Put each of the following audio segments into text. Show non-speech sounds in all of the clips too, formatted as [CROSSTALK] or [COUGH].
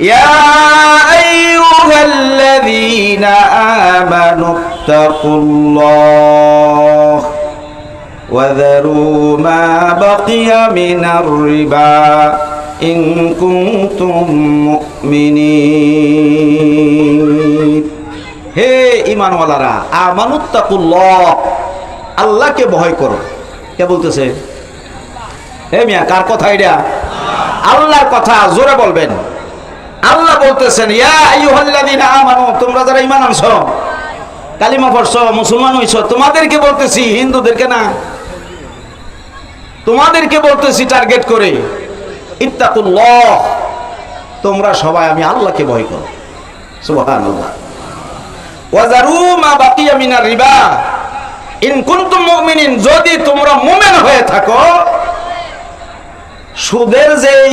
يا أيها الذين آمنوا اتقوا الله وذروا ما بقي من الربا إن كنتم مؤمنين হে ইমানওয়ালারা আমানুত্তাকুল্লাহ আল্লাহকে ভয় করো কে বলতেছে হে মিয়া কার কথা এটা আল্লাহর কথা জোরে বলবেন আল্লাহ বলতেছেন তোমরা যারা ঈমান আনছো, কালিমা পড়ছো, মুসলমান হইছো, তোমাদেরকে বলতেছি, হিন্দুদেরকে না, তোমাদেরকে বলতেছি টার্গেট করে, ইত্তাকুল্লাহ তোমরা সবাই আমি আল্লাহকে ভয় করো। সুবহানাল্লাহ। ওয়াজারু মা বাকিয়া মিনার রিবা ইন কুনতুম মুমিনিন যদি তোমরা মুমিন হয়ে থাকো, সুদের যেই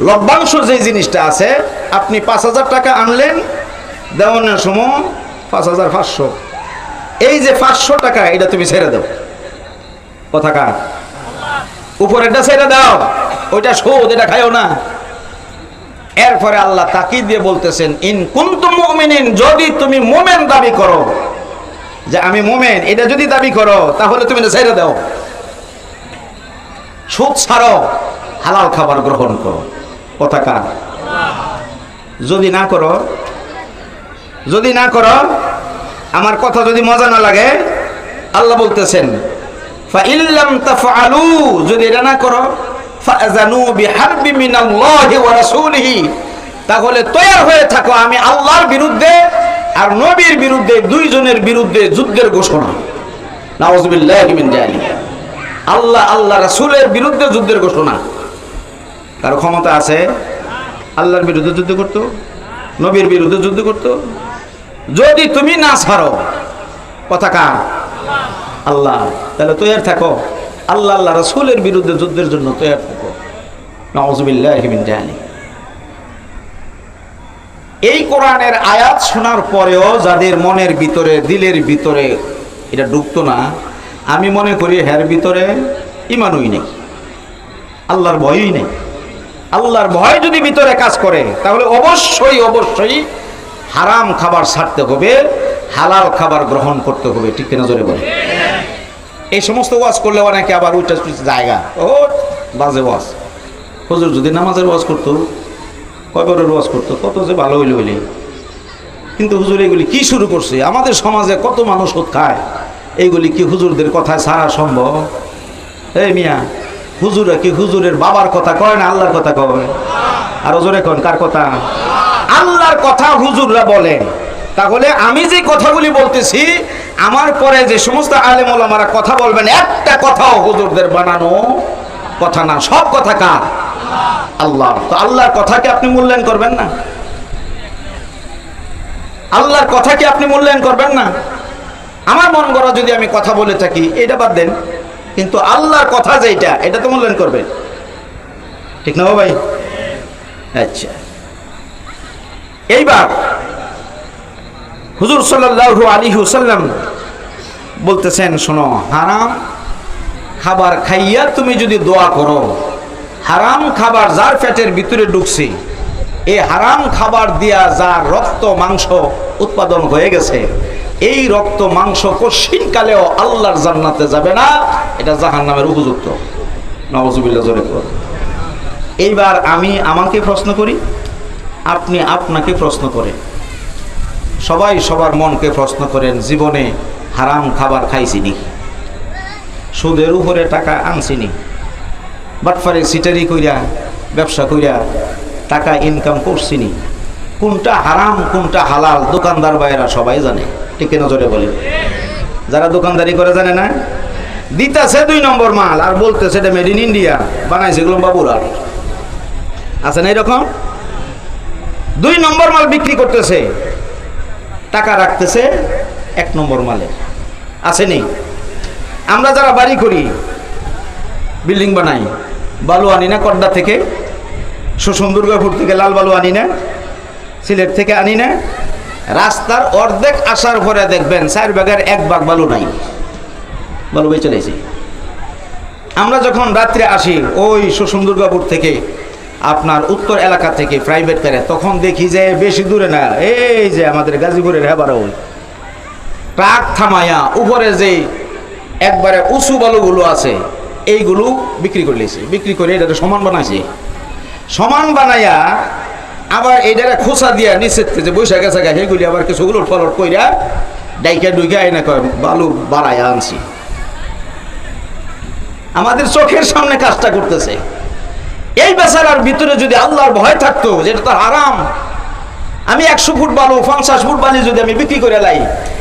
লভ্যাংশ যে জিনিসটা আছে, আপনি পাঁচ হাজার টাকা আনলেন, দেওয়ানোর সময় পাঁচ হাজার পাঁচশো। এই যে পাঁচশো টাকা, এটা তুমি ছেড়ে দাও। কথা কার? উপরেরটা ছেড়ে দাও। ওইটা সুদ, এটা খাইও না। এরপরে আল্লাহ তাকি দিয়ে বলতেছেন, ইন কুন্তুম মুমিনিন, যদি তুমি মোমেন দাবি করো, যে আমি মোমেন, এটা যদি দাবি করো, তাহলে তুমি এটা ছেড়ে দাও। সুদ ছাড়ো, হালাল খাবার গ্রহণ করো। কার যদি না করো, যদি না করো, আমার কথা যদি মজা না লাগে, আল্লাহ বলতেছেন যদি এটা না করো তাহলে তৈয়ার হয়ে থাকো, আমি আল্লাহর বিরুদ্ধে আর নবীর বিরুদ্ধে, দুইজনের বিরুদ্ধে যুদ্ধের ঘোষণা। জালিক আল্লাহ আল্লাহ রাসূলের বিরুদ্ধে যুদ্ধের ঘোষণা। কারও ক্ষমতা আছে। আল্লাহর বিরুদ্ধে যুদ্ধ করতো, নবীর বিরুদ্ধে যুদ্ধ করতো। যদি তুমি না ছাড়ো, কথা কার? আল্লাহ। তাহলে তৈয়ার থাকো। আল্লাহ আল্লাহ রসুলের বিরুদ্ধে যুদ্ধের জন্য তৈয়ার থাকো। এই কোরআনের আয়াত শোনার পরেও যাদের মনের ভিতরে, দিলের ভিতরে এটা ঢুকতো না, আমি মনে করি হের ভিতরে ইমানই নেই। আল্লাহর ভয়ই নেই। আল্লাহর ভয় যদি ভিতরে কাজ করে, তাহলে অবশ্যই অবশ্যই হারাম খাবার ছাড়তে হবে, হালাল খাবার গ্রহণ করতে হবে, ঠিক কিনা জোরে বলে এই সমস্ত ওয়াজ করলে অনেকে আবার উইটা জায়গা। ও বাজে ওয়াজ। হুজুর যদি নামাজের ওয়াজ করতো, কবরের ওয়াজ করতো, কত যে ভালো হইলে হইলে। কিন্তু হুজুর এগুলি কি শুরু করছে? আমাদের সমাজে কত মানুষ খায়। এইগুলি কি হুজুরদের কথায় সারা সম্ভব? এই মিয়া হুজুরা কি হুজুরের বাবার কথা কয় না আল্লাহর কথা কয়? আর জোরে কন? কার কথা? আল্লাহর কথা হুজুররা বলে। তাহলে আমি যে কথাগুলি বলতেছি, আমার পরে যে সমস্ত আলেম ওলামারা কথা বলবেন, একটা কথাও হুজুরদের বানানো কথা না। সব কথা কার? আল্লাহ। তো আল্লাহর কথাকে আপনি মূল্যায়ন করবেন না? আল্লাহর কথাকে আপনি মূল্যায়ন করবেন না? আমার মন গড়া যদি আমি কথা বলে থাকি, এটা বাদ দেন। কিন্তু আল্লাহর কথা যেটা এটা তো মূল্যায়ন করবেন ঠিক না ভাই? আচ্ছা। এইবার হুজুর সাল্লাল্লাহু আলাইহি ওয়াসাল্লাম বলতেছেন, শোনো, হারাম খাবার খাইয়া তুমি যদি দোয়া করো, হারাম খাবার যার পেটের ভিতরে ঢুকছে এই হারাম খাবার দিয়া যার রক্ত, মাংস উৎপাদন হয়ে গেছে এই রক্ত, মাংস কশিন কালেও আল্লাহর জান্নাতে যাবে না, এটা জাহান নামের উপযুক্ত এইবার আমি আমাকে প্রশ্ন করি, আপনি আপনাকে প্রশ্ন করেন সবাই সবার মনকে প্রশ্ন করেন, জীবনে হারাম খাবার খাইছিনি সুদের উপরে টাকা আনছিনি বাটফারে সিটারি কইরা, ব্যবসা কইরা টাকা ইনকাম করছিনি কোনটা হারাম, কোনটা হালাল, দোকানদার বাইরা সবাই জানে। ঠিক নজরে বলে? যারা দোকানদারি করে জানে না? দিতাছে দুই নম্বর মাল, আর বলতেছে এটা মেড ইন ইন্ডিয়া বানাইছে বাবুর। আর আছে না এরকম? দুই নম্বর মাল বিক্রি করতেছে, টাকা রাখতেছে এক নম্বর মালে। আসেনি আমরা যারা বাড়ি করি, বিল্ডিং বানাই বালু আনি না কড্ডা থেকে, সুষম দুর্গাপুর থেকে লাল বালু আনি না? সিলেট থেকে আনি না, রাস্তার অর্ধেক আসার পরে দেখবেন চার ভাগের এক ভাগ বালু নাই। বালু বেঁচে রয়েছে আমরা যখন রাত্রে আসি ওই সুষম দুর্গাপুর থেকে, আপনার উত্তর এলাকা থেকে প্রাইভেট কারে, তখন দেখি যে বেশি দূরে না, এই যে আমাদের গাজীপুরের হেবারা ওই ট্রাক থামায়া উপরে যে একবারে উঁচু বালুগুলো আছে, এইগুলো বিক্রি করে লিয়েছে বিক্রি করে এটা সমান বানাইছে। সমান বানাইয়া আবার এইটারে খোসা দিয়া নিচের যে বৈশাখ গেছে গা সেগুলি আবার কিছু উলট পালট কইরা ডাইকা ডুইকা আইনা কয় বালু বাড়াইয়া আনছি। আমাদের চোখের সামনে কাজটা করতেছে। এই বেচারার ভিতরে যদি আল্লাহর ভয় থাকতো যেটা তো হারাম, আমি একশো ফুট বালু, পঞ্চাশ ফুট বালি যদি আমি বিক্রি করে লাই,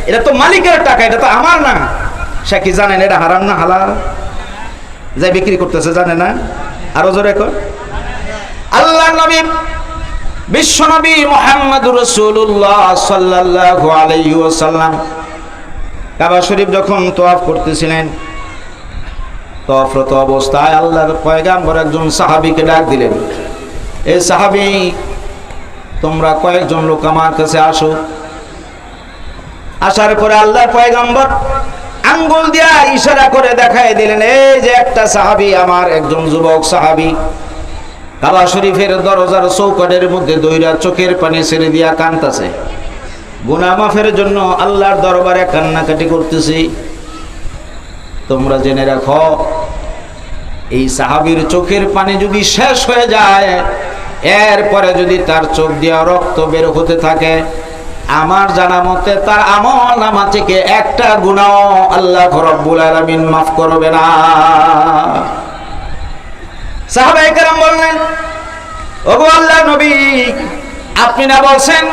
এটা তো মালিকের টাকা, এটা তো আমার না। সে কি জানেন এটা হারাম না হালাল? যাই বিক্রি করতেছে জানে না? আরও জোরে কর। আল্লাহ নবী বিশ্ব নবী মোহাম্মদ রসুল্লাহ সাল্লাল্লাহু আলাইহি ওয়াসাল্লাম। কাবা শরীফ যখন তোয়াফ করতেছিলেন তফরত অবস্থায় আল্লাহর পয়গাম্বর একজন সাহাবীকে ডাক দিলেন এই সাহাবী, তোমরা কয়েকজন লোক আমার কাছে আসো। আসার পরে আল্লাহর পয়গাম্বর আঙ্গুল দিয়া ইশারা করে দেখায় দিলেন, এই যে একটা সাহাবী, আমার একজন যুবক সাহাবী। কাবা শরীফের দরজার চৌকাটের মধ্যে দইরা চোখের পানি ছেড়ে দিয়া কানতাছে গুনাহ মাফের জন্য আল্লাহর দরবারে কান্নাকাটি করতেছি। তোমরা জেনে রাখো, এই সাহাবীর চোখের পানি যদি শেষ হয়ে যায়, এরপরে যদি তার চোখ দিয়া রক্ত বের হতে থাকে, আমার জানা মতে তার আমল নামা থেকে একটা গুণাও আল্লাহ রব্বুল আলামিন মাফ করবে না। আল্লাহ নবী, আপনি না বলছেন,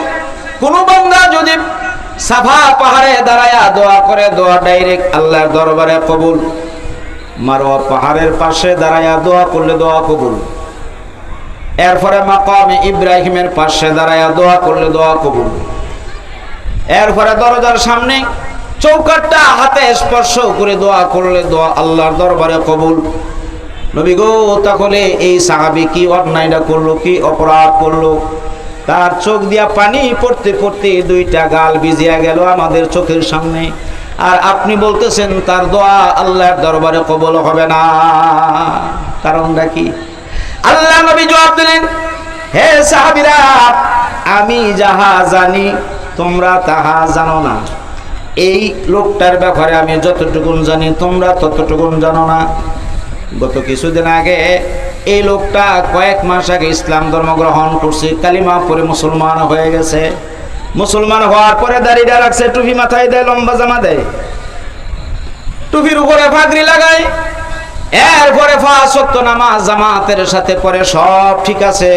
কোন বান্দা যদি সাফা পাহাড়ে দাঁড়ায়া দোয়া করে, দোয়া ডাইরেক্ট আল্লাহর দরবারে কবুল। মারোয়া পাহাড়ের পাশে দাঁড়ায়া দোয়া করলে দোয়া কবুল। এরপরে মাকাম ইব্রাহিমের পাশে দাঁড়ায়া দোয়া করলে দোয়া কবুল। এরপরে দরজার সামনে চৌকাটটা হাতে স্পর্শ করে দোয়া করলে দোয়া আল্লাহর দরবারে কবুল। নবী গো তাহলে এই সাহাবি কি অন্যায়টা করল, কি অপরাধ করল? তার চোখ দিয়া পানি পড়তে পড়তে দুইটা গাল ভিজিয়া গেল আমাদের চোখের সামনে। আর আপনি বলতেছেন, তার দোয়া আল্লাহর দরবারে কবল হবে না। কারণটা কি? আল্লাহ নবী জবাব দিলেন, হে সাহাবিরা, আমি যাহা জানি, তোমরা তাহা জানো না। এই লোকটার ব্যাপারে আমি যতটুকুন জানি, তোমরা ততটুকুন জানো না। গত কিছুদিন আগে এই লোকটা কয়েক মাস আগে ইসলাম ধর্ম গ্রহণ করছে, কালিমা পরে মুসলমান হয়ে গেছে। মুসলমান হওয়ার পরে দাড়িটা রাখছে, টুপি মাথায় দেয়, লম্বা জামা দেয়। টুপির উপরে ফাগরি লাগায়। এরপরে সত্য নামাজ জামাতের সাথে পরে সব ঠিক আছে।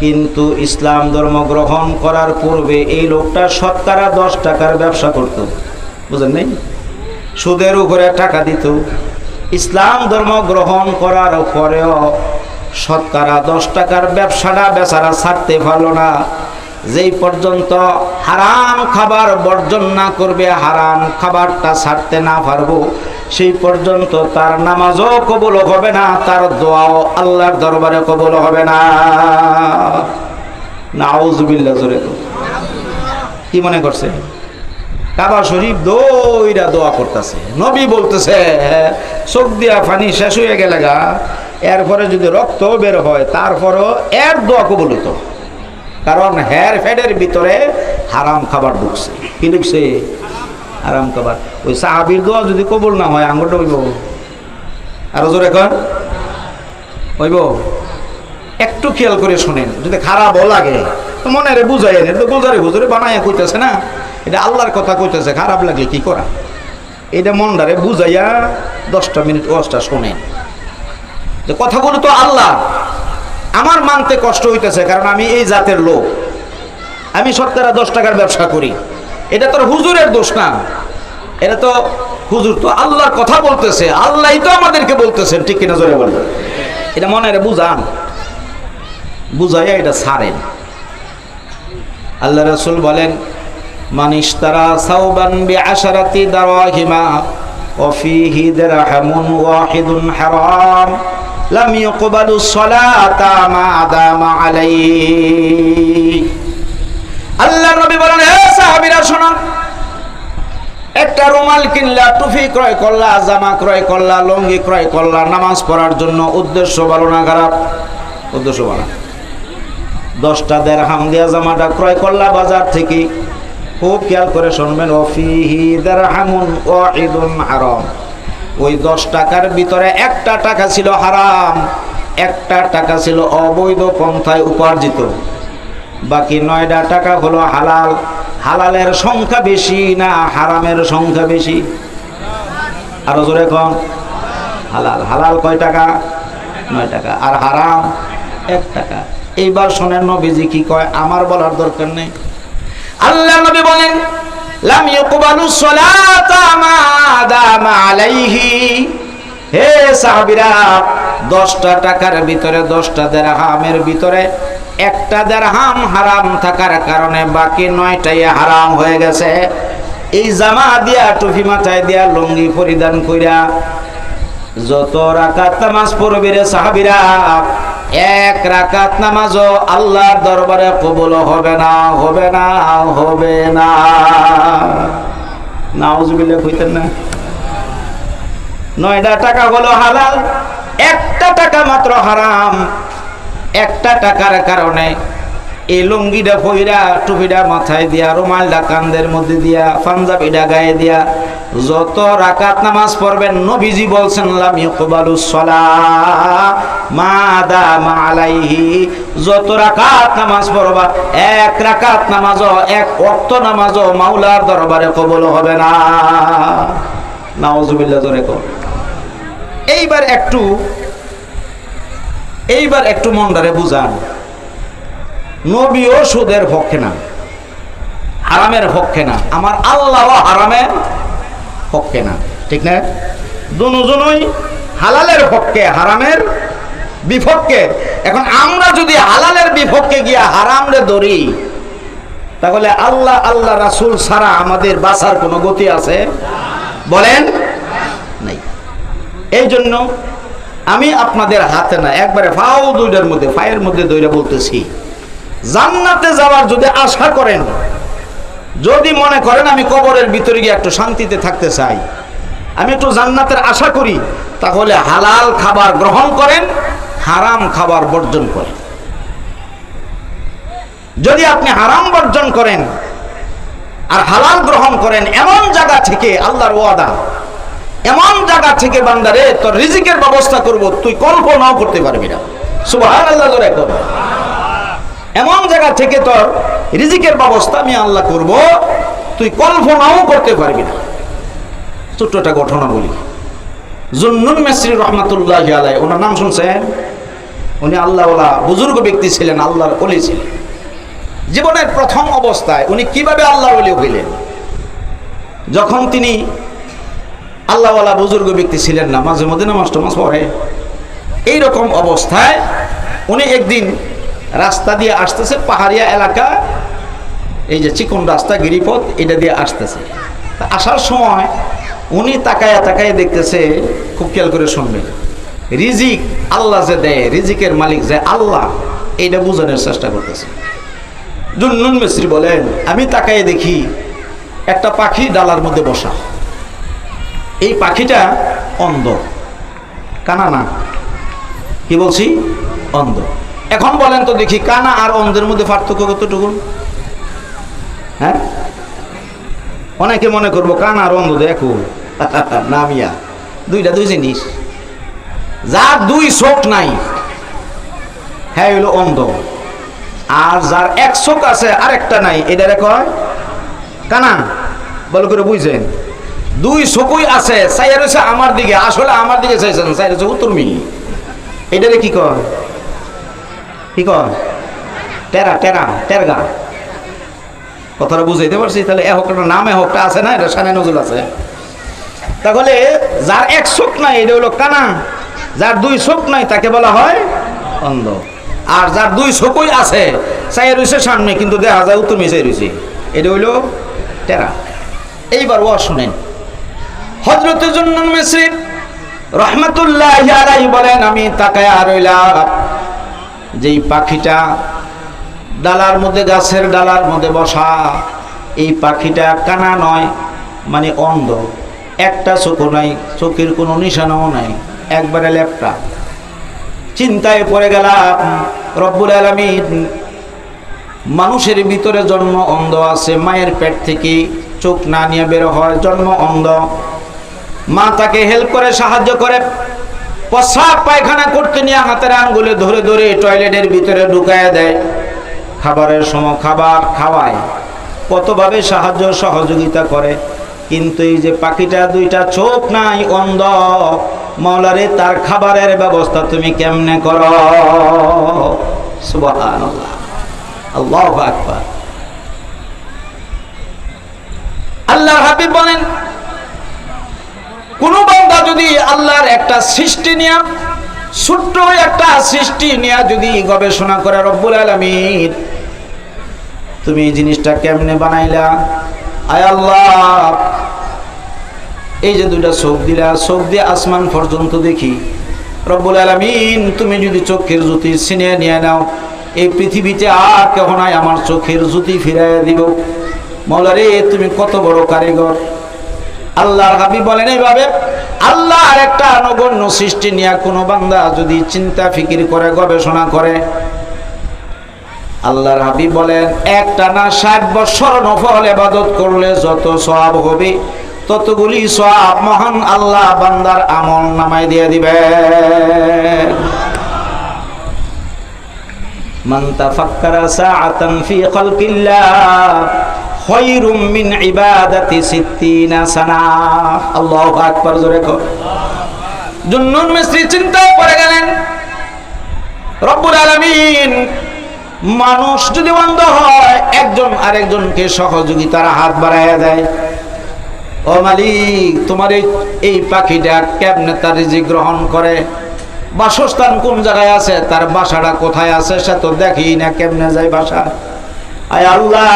কিন্তু ইসলাম ধর্ম গ্রহণ করার পূর্বে এই লোকটা শতকরা দশ টাকার ব্যবসা করত। বুঝলেন সুদের উপরে টাকা দিত। ইসলাম ধর্ম গ্রহণ করার পরেও শতকরা দশ টাকার ব্যবসাটা বেচারা ছাড়তে পারল না। যেই পর্যন্ত হারাম খাবার বর্জন না করবে, হারাম খাবারটা ছাড়তে না পারব, সেই পর্যন্ত তার নামাজও কবুল হবে না, তার দোয়াও আল্লাহর দরবারে কবুল হবে না। কি মনে করছে? কাবা শরীফ দইরা দোয়া করতেছে। নবী বলতেছে চোখ দিয়া পানি শেষ হয়ে গেলে গা, এরপরে যদি রক্ত বের হয়, তারপরও এর দোয়া কবুল হতো কারণ হেয়ার ফ্যাডের ভিতরে হারাম খাবার ঢুকছে। কি ঢুকছে? হারাম খাবার। ওই সাহাবির দোয়া যদি কবল না হয়, আঙ্গুরটা হইব। আরও জোরে কন। হইব। একটু খেয়াল করে শোনেন, যদি খারাপও লাগে, তো মনে রে বুঝাই এনে তো বোঝারে বুঝারে বানায় কইতেছে না। এটা আল্লাহর কথা কইতেছে, খারাপ লাগলে কি করা? এটা মনটারে বুঝাইয়া দশটা মিনিট ওয়াজটা শোনেন যে কথাগুলো তো আল্লাহ, আমার মানতে কষ্ট হইতেছে কারণ আমি এই জাতের লোক। আমি সত্তরা দশ টাকার ব্যবসা করি। এটা তোর হুজুরের দোষ না। এটা তো হুজুর তো আল্লাহর কথা বলতেছে আল্লাহই তো আমাদেরকে বলতেছেন, ঠিক কিনা জোরে বলেন? এটা মনে রে বুঝান। বুঝাইয়া এটা ছাড়েন। আল্লাহ রসুল বলেন মানিস তারা সাউবান বি আশারাতি দারাহিমা وفيه درهم واحد حرام لم يقبل الصلاة ما دام عليه আল্লাহ নবী বলেন হে সাহাবীরা শোনো একটা রুমাল কিনলা টুপি ক্রয় করলা জামা ক্রয় করলা লঙ্গি ক্রয় করলা নামাজ পড়ার জন্য উদ্দেশ্য ভালো না খারাপ উদ্দেশ্য বাড়া দশটা দেড় হাম দিয়া জামাটা ক্রয় করলা বাজার থেকে খুব খেয়াল করে শুনবেন হারাম। ওই দশ টাকার ভিতরে একটা টাকা ছিল হারাম, একটা টাকা ছিল অবৈধ পন্থায় উপার্জিত। বাকি নয়টা টাকা হলো হালাল। হালালের সংখ্যা বেশি না হারামের সংখ্যা বেশি? আরও জোরে কম হালাল। হালাল কয় টাকা? নয় টাকা। আর হারাম? এক টাকা। এইবার শোনেন নবীজি কি কয়? আমার বলার দরকার নেই। আল্লাহ নবী বলেন, লাম ইকবালু সালাতা মা আলাইহি। হে সাহাবীরা 10টা টাকার ভিতরে 10টা দিরহামের ভিতরে একটা দিরহাম হারাম থাকার কারণে বাকি নয়টাই হারাম হয়ে গেছে। এই জামা দিয়া, টুপি মাথায় দিয়া, লুঙ্গি পরিধান কইরা যত রাকাত নামাজ পড়বে রে সাহাবীরা এক রাকাত নামাজও আল্লাহর দরবারে কবুল হবে না হবে না হবে না। নাউজুবিল্লাহ, কইতেন না। নয়টা টাকা হলো হালাল, একটা টাকা মাত্র হারাম। একটা টাকার কারণে এই লুঙ্গিটা পইরা, টুপিটা মাথায় দিয়া, রুমালটা কান্দের মধ্যে দিয়া, পাঞ্জাবিটা গায়ে দিয়া, যত রাকাত নামাজ পড়বেন, নবীজি বলছেন, লাম ইকবালু সালাহ মা দামা আলাইহি যত রাকাত নামাজ পড়বা, এক রাকাত নামাজ এক ওয়াক্ত নামাজ মাওলার দরবারে কবুল হবে না। নাউজুবিল্লাহ এইবার একটু এইবার একটু মনটারে বুঝান। নবীও সুদের পক্ষে না, হারামের পক্ষে না, আমার আল্লাহ হারামের পক্ষে না। ঠিক না? দুজনই হালালের পক্ষে, হারামের বিপক্ষে। এখন আমরা যদি হালালের বিপক্ষে গিয়া হারামরে ধরি, তাহলে আল্লাহ আল্লাহ রাসুল ছাড়া আমাদের বাঁচার কোনো গতি আছে? বলেন নাই। এই জন্য আমি আপনাদের হাতে না, একবারে ফাও দুইটার মধ্যে ফায়ের মধ্যে দইরা বলতেছি। জান্নাতে যাওয়ার যদি আশা করেন, যদি মনে করেন আমি কবরের ভিতরে গিয়ে একটু শান্তিতে থাকতে চাই, আমি একটু জান্নাতের আশা করি, তাহলে হালাল খাবার গ্রহণ করেন, হারাম খাবার বর্জন করেন। যদি আপনি হারাম বর্জন করেন আর হালাল গ্রহণ করেন, এমন জায়গা থেকে আল্লাহর ওয়াদা, এমন জায়গা থেকে বান্দারে তোর রিজিকের ব্যবস্থা করব, তুই কল্পনাও করতে পারবি না। সুবহান আল্লাহ কর। এমন জায়গা থেকে তোর রিজিকের ব্যবস্থা আমি আল্লাহ করব, তুই কল্পনাও করতে পারবি না। ছোট্ট একটা ঘটনা বলি। জুন্নুন মেসরি রহমাতুল্লাহ আলাই ওনার নাম শুনছেন? উনি আল্লাহওয়ালা বুজুর্গ ব্যক্তি ছিলেন, আল্লাহর অলি ছিলেন। জীবনের প্রথম অবস্থায় উনি কীভাবে আল্লাহ অলি হইলেন? যখন তিনি আল্লাহওয়ালা বুজুর্গ ব্যক্তি ছিলেন না, মাঝে মধ্যে নামাজ টামাজ পড়ে। এইরকম অবস্থায় উনি একদিন রাস্তা দিয়ে আসতেছে পাহাড়িয়া এলাকা। এই যে চিকন রাস্তা, গিরিপথ, এটা দিয়ে আসতেছে। আসার সময় উনি তাকায়া তাকায় দেখতেছে, খুব খেয়াল করে শুনবেন, রিজিক আল্লাহ যে দেয়, রিজিকের মালিক যে আল্লাহ এইটা বোঝানোর চেষ্টা করতেছে। জুন্নুন মিস্ত্রি বলেন, আমি তাকায় দেখি একটা পাখি ডালার মধ্যে বসা। এই পাখিটা অন্ধ। কানা না কি বলছি? অন্ধ। এখন বলেন তো দেখি, কানা আর অন্ধের মধ্যে পার্থক্য কতটুকু? হ্যাঁ? অনেকে মনে করব কানা আর অন্ধ দেখো। [LAUGHS] নামিয়া দুইটা দুই জিনিস। যার দুই চোখ নাই হ্যাঁ হইল অন্ধ। আর যার এক চোখ আছে, আরেকটা নাই এটা কয়? কানা। বলে করে বুঝছেন দুই চকুই আছে, চাইয়া রয়েছে আমার দিকে, আসলে আমার দিকে চাইছেন চাই রয়েছে উত্তর মি এটারে কি কয়? কি কয়? টেরা টেরা, টেরগা। কথাটা বুঝাইতে পারছি, তাহলে এ হোকটা নাম, এ হোকটা আছে না? এটা সানে নজুল আছে। তাহলে যার এক চোখ নাই, এটা হলো কানা। যার দুই চোখ নাই, তাকে বলা হয় অন্ধ। আর যার দুই চোখই আছে, চাই রয়েছে সামনে, কিন্তু দেখা যায় উত্তর মিশাই রয়েছে এটা হইল টেরা। এইবার ও শুনেন। হজরত জন্নুন মিশ্রিক রহমতুল্লাহ বলেন, আমি তাকায় রইলাম যেই পাখিটা ডালার মধ্যে, গাছের ডালার মধ্যে বসা, এই পাখিটা কানা নয় মানে অন্ধ। একটা চোখও নাই, চোখের কোনো নিশানাও নাই, একবারে লেপটা। চিন্তায় পড়ে গেলাম, রব্বুল আলমিন, মানুষের ভিতরে জন্ম অন্ধ আছে, মায়ের পেট থেকে চোখ না নিয়ে বের হয়, জন্ম অন্ধ। মা তাকে হেল্প করে, সাহায্য করে। প্রস্রাব পায়খানা করতে নিয়ে হাতের আঙ্গুলে ধরে ধরে টয়লেটের ভিতরে ঢুকায় দেয়। খাবারের সময় খাবার খাওয়ায়। কতভাবে সাহায্য সহযোগিতা করে। কিন্তু এই যে পাখিটা, দুইটা চোখ নাই, অন্ধ। মৌলারে তার খাবারের ব্যবস্থা তুমি কেমনে করো? আল্লাহু আকবার। আল্লাহ হাবিব বলেন আল্লাহর একটা সৃষ্টি নিয়ে, ছোট্ট একটা সৃষ্টি নিয়ে যদি গবেষণা করে রব্বুল আলমিন, তুমি এই জিনিসটা কেমনে বানাইলা? আয় আল্লাহ, এই যে দুইটা চোখ দিলা, চোখ দিয়ে আসমান পর্যন্ত দেখি। রব্বুল আলমিন, তুমি যদি চোখের জ্যোতি ছিনিয়ে নিয়ে নাও, এই পৃথিবীতে আর কেহ নাই আমার চোখের জ্যোতি ফিরাইয়া দিব মৌলারে, তুমি কত বড় কারিগর। আল্লাহর হাবি বলেন এইভাবে আল্লাহর একটা নগণ্য সৃষ্টি নিয়ে কোনো বান্দা যদি চিন্তা ফিকির করে, গবেষণা করে, আল্লাহর হাবি বলেন, একটা না ষাট বছর নফল এবাদত করলে যত সব হবে, ততগুলি সব মহান আল্লাহ বান্দার আমল নামাই দিয়ে দিবে। মান তাফাক্কারা সাআতান ফি খালকিল্লাহ গেলেন। মানুষ যদি বন্ধ হয়, একজন আরেকজনকে সহযোগিতার হাত বাড়াইয়া দেয়। ও মালিক, তোমার এই এই পাখিটা কেমনে তার রিজিক গ্রহণ করে? বাসস্থান কোন জায়গায় আছে? তার বাসাটা কোথায় আছে? সে তো দেখি না কেমনে যায় বাসা। আয় আল্লাহ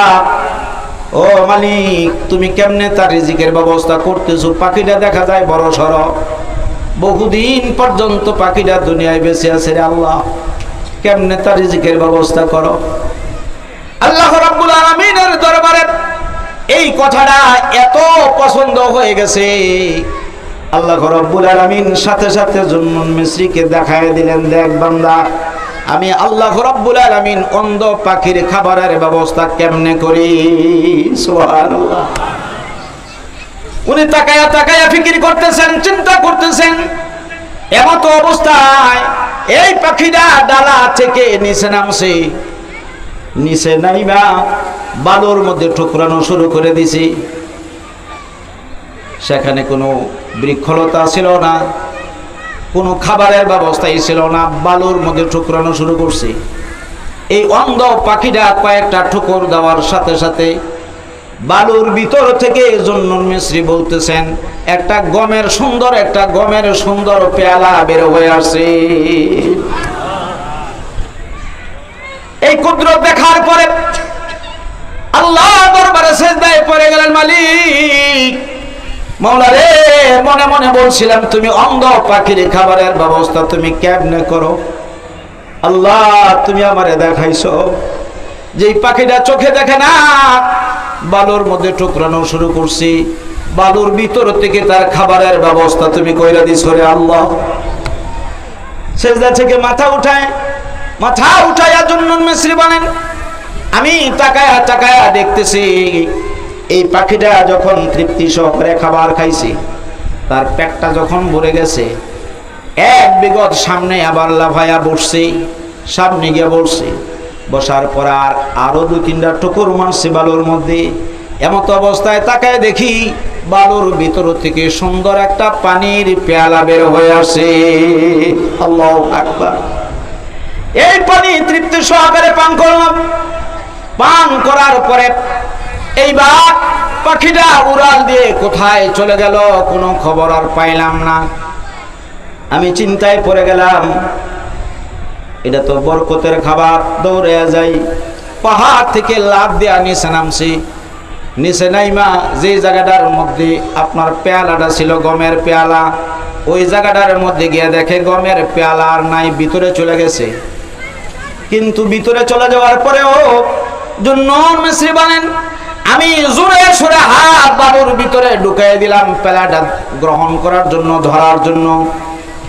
ও মালিক, তুমি কেমনে তার রিজিকের ব্যবস্থা করতেছো? পাখিটা দেখা যায় বড় সড়। বহুদিন পর্যন্ত পাখিটা দুনিয়ায় বেঁচে আছে রে আল্লাহ। কেমনে তার রিজিকের ব্যবস্থা করো? আল্লাহ রাব্বুল আলামিনের দরবারে এই কথাটা এত পছন্দ হয়ে গেছে। আল্লাহ রব্বুল আলামিন সাথে সাথে জন্মন মিশ্রিকে দেখায় দিলেন, দেখ বান্দা আমি আল্লাহ রব্বুল আলামিন অন্ধ পাখির খাবারের ব্যবস্থা কেমনে করি? উনি তাকায়া তাকায়া ফিকির করতেছেন, চিন্তা করতেছেন। এমত অবস্থায় এই পাখিটা ডালা থেকে নিচে নামছে। নিচে নাইবা বালুর মধ্যে ঠুকরানো শুরু করে দিছি। সেখানে কোনো বৃক্ষলতা ছিল না। কোনো খাবারের ব্যবস্থাই ছিল না, বালুর মধ্যে ঠুকরানো শুরু করছে। এই অন্ধ পাখিটা কয়েকটা ঠুকর দেওয়ার সাথে সাথে বালুর ভিতর থেকে জন্নুন মিশ্রি বলতেছেন, একটা গমের সুন্দর, একটা গমের সুন্দর পেয়ালা বের হয়ে আসে এই কুদরত দেখার পরে আল্লাহ দরবারে সেজদায় পড়ে গেলেন মালিক। মাওলা রে, মনে মনে বলছিলাম, তুমি অন্ধ পাখির খাবারের ব্যবস্থা তুমি কেমনে করো? আল্লাহ, তুমি আমারে দেখাইছো যে পাখিটা চোখে দেখে না, বালুর মধ্যে টুকরানো শুরু করছি, বালুর ভিতর থেকে তার খাবারের ব্যবস্থা তুমি কইরা দিস রে আল্লাহ। সেজদা থেকে মাথা উঠায়, মাথা উঠাইয়া জন্য মিশ্রি বলেন, আমি তাকায়া তাকায়া দেখতেছি এই পাখিটা যখন তৃপ্তি সহকারে খাবার খাইছে, তার পেটটা যখন ভরে গেছে, এক বিগত সামনে আবার লাফায়া বসছে, সামনে গিয়ে বসছে বসার পর আর আরও দু তিনটা টুকুর মারছে বালুর মধ্যে। এমত অবস্থায় তাকায় দেখি বালুর ভিতর থেকে সুন্দর একটা পানির পেয়ালা বের হয়ে আসে এই পানি তৃপ্তি সহকারে পান করলাম। পান করার পরে এইবার পাখিটা উড়াল দিয়ে কোথায় চলে গেল কোনো খবর আর পাইলাম না। আমি চিন্তায় পড়ে গেলাম, এটা তো বরকতের খাবার, দৌড়ে যাই। পাহাড় থেকে লাভ দেয়া নিচে নামছি। নিচে নাইমা যে জায়গাটার মধ্যে আপনার পেয়ালাটা ছিল, গমের পেয়ালা, ওই জায়গাটার মধ্যে গিয়ে দেখে গমের পেয়ালা আর নাই, ভিতরে চলে গেছে। কিন্তু ভিতরে চলে যাওয়ার পরেও জুন্নন মিশ্রি বানেন আমি জোরে সোরে হাত বাবুর ভিতরে ঢুকাই দিলাম পেলাটা গ্রহণ করার জন্য, ধরার জন্য।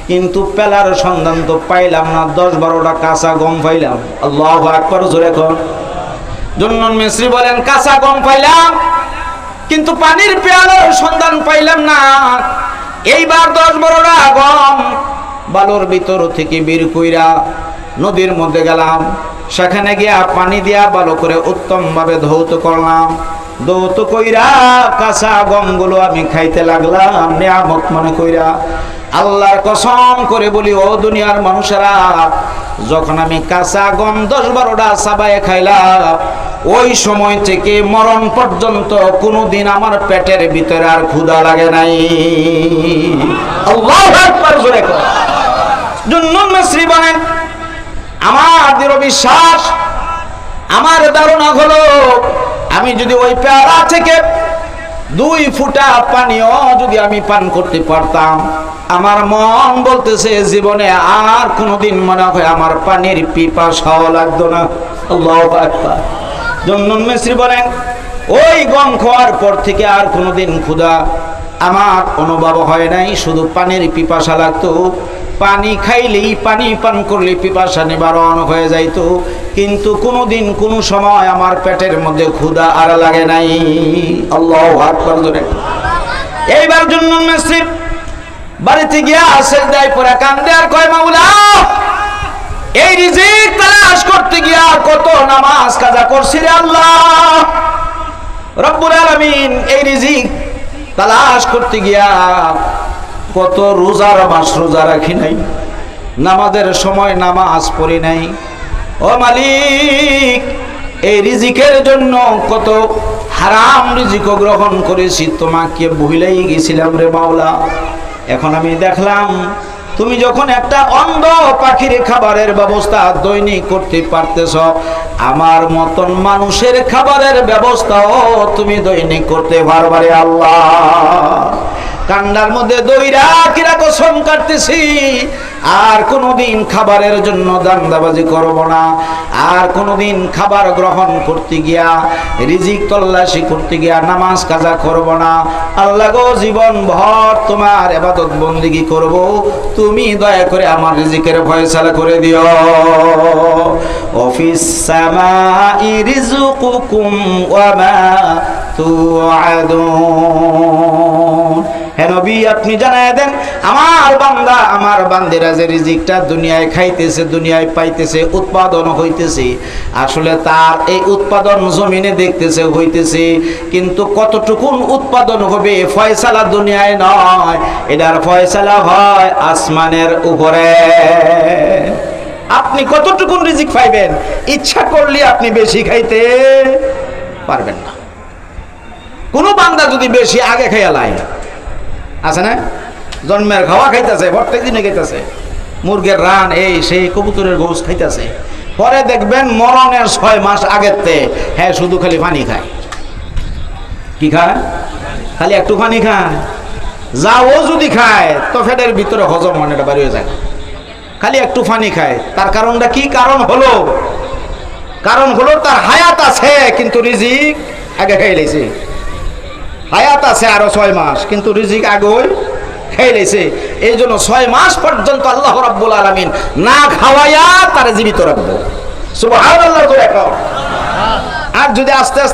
কিন্তু পেলার সন্ধান তো পাইলাম না, দশ বারোটা কাঁচা গম পাইলাম। আল্লাহ একবার জোরে কর। জন্নন মিস্ত্রি বলেন, কাঁচা গম পাইলাম, কিন্তু পানির পেয়ালার সন্ধান পাইলাম না। এইবার দশ বারোটা গম বালুর ভিতর থেকে বের কইরা নদীর মধ্যে গেলাম। সেখানে গিয়া পানি দিয়া ভালো করে উত্তম ভাবে ধৌত করলাম। ধৌত কইরা কাঁচা গমগুলো আমি খাইতে লাগলাম, নিয়ামত মনে কইরা। আল্লাহর কসম করে বলি, ও দুনিয়ার মানুষেরা, যখন আমি কাঁচা গম দশ বারোটা সাবায়ে খাইলাম, ওই সময় থেকে মরণ পর্যন্ত কোনোদিন আমার পেটের ভিতরে আর ক্ষুধা লাগে নাই। আল্লাহু জুন্নুন মিস্ত্রি বলেন আমার দৃঢ় বিশ্বাস, আমার ধারণা হলো, আমি যদি ওই পেয়ারা থেকে দুই ফুটা পানিও যদি আমি পান করতে পারতাম, আমার মন বলতেছে, জীবনে আর কোনোদিন মনে হয় আমার পানির পিপাসাও লাগতো না। জন্নুন মিস্ত্রি বলেন, ওই গম খাওয়ার পর থেকে আর কোনোদিন ক্ষুধা আমার অনুভব হয় নাই, শুধু পানির পিপাসা লাগতো। পানি খাইলেই পানি পান করলে পিপাসা নিবারণ হয়ে যাইত। কিন্তু কোনোদিন কোনো সময় আমার পেটের মধ্যে ক্ষুধা আর লাগে নাই। আল্লাহ এইবার জন্য বাড়িতে গিয়া সেজদায় পরে কান্দে আর কয়, মাওলা, এই রিজিক তালাশ করতে গিয়া কত নামাজ কাজা করছি রে আল্লাহ। রব্বুল আলামিন, এই রিজিক তালাশ করতে গিয়া কত রোজার মাস রোজা রাখি নাই, নামাজের সময় নামাজ পড়ি নাই। ও মালিক, এই রিজিকের জন্য কত হারাম রিজিক গ্রহণ করেছি, তোমাকে ভুলেই গেছিলাম রে মাওলা। এখন আমি দেখলাম তুমি যখন একটা অন্ধ পাখির খাবারের ব্যবস্থা দৈনিক করতে পারতেছ, আমার মতন মানুষের খাবারের ব্যবস্থাও তুমি দৈনিক করতে পারবারে আল্লাহ। কান্ডার মধ্যে দইরা কিরা কসম কাটতেছি। আর কোনোদিন খাবারের জন্য দান্দাবাজি করব না। আর কোনোদিন খাবার গ্রহণ করতে গিয়া, রিজিক তল্লাশি করতে গিয়া নামাজ কাজা করব না। আল্লাহ গো, জীবন ভর তোমার এবাদত বন্দিগি করব। তুমি দয়া করে আমার রিজিকের ফয়সালা করে দিও। অফিস সামাই রিজুকুকুম ওয়া মা তুআদুন। হে আপনি জানায় দেন, আমার বান্দা, আমার বান্দিরা যে রিজিকটা দুনিয়ায় খাইতেছে, দুনিয়ায় পাইতেছে, উৎপাদন হইতেছে, আসলে তার এই উৎপাদন জমিনে দেখতেছে, হইতেছে, কিন্তু কতটুকুন উৎপাদন হবে, ফয়সালা দুনিয়ায় নয়, এটার ফয়সালা হয় আসমানের উপরে। আপনি কতটুকুন রিজিক পাইবেন? ইচ্ছা করলে আপনি বেশি খাইতে পারবেন না। কোন বান্দা যদি বেশি আগে খাইয়া লাই আছে না? জন্মের খাওয়া খাইতেছে, প্রত্যেক দিনে খাইতেছে। মুরগের রান এই সেই কবুতরের গোস খাইতেছে। পরে দেখবেন মরণের ছয় মাস আগের তে হ্যাঁ শুধু খালি পানি খায়। কি খায়? খালি একটু পানি খায়। যা ও যদি খায়, তো ফেটের ভিতরে হজম মনেটা বাড়িয়ে যায়। খালি একটু পানি খায়। তার কারণটা কি? কারণ হলো কারণ হলো তার হায়াত আছে, কিন্তু রিজিক আগে খাই হায়াত আছে আরও ছয় মাস, কিন্তু রিজিক আগেই খেয়ে লেছে এই জন্য ছয় মাস পর্যন্ত আল্লাহ রাব্বুল আলমিন না খাওয়াইয়া তারা জীবিত রাখব কও। আর যদি আস্তে আস্তে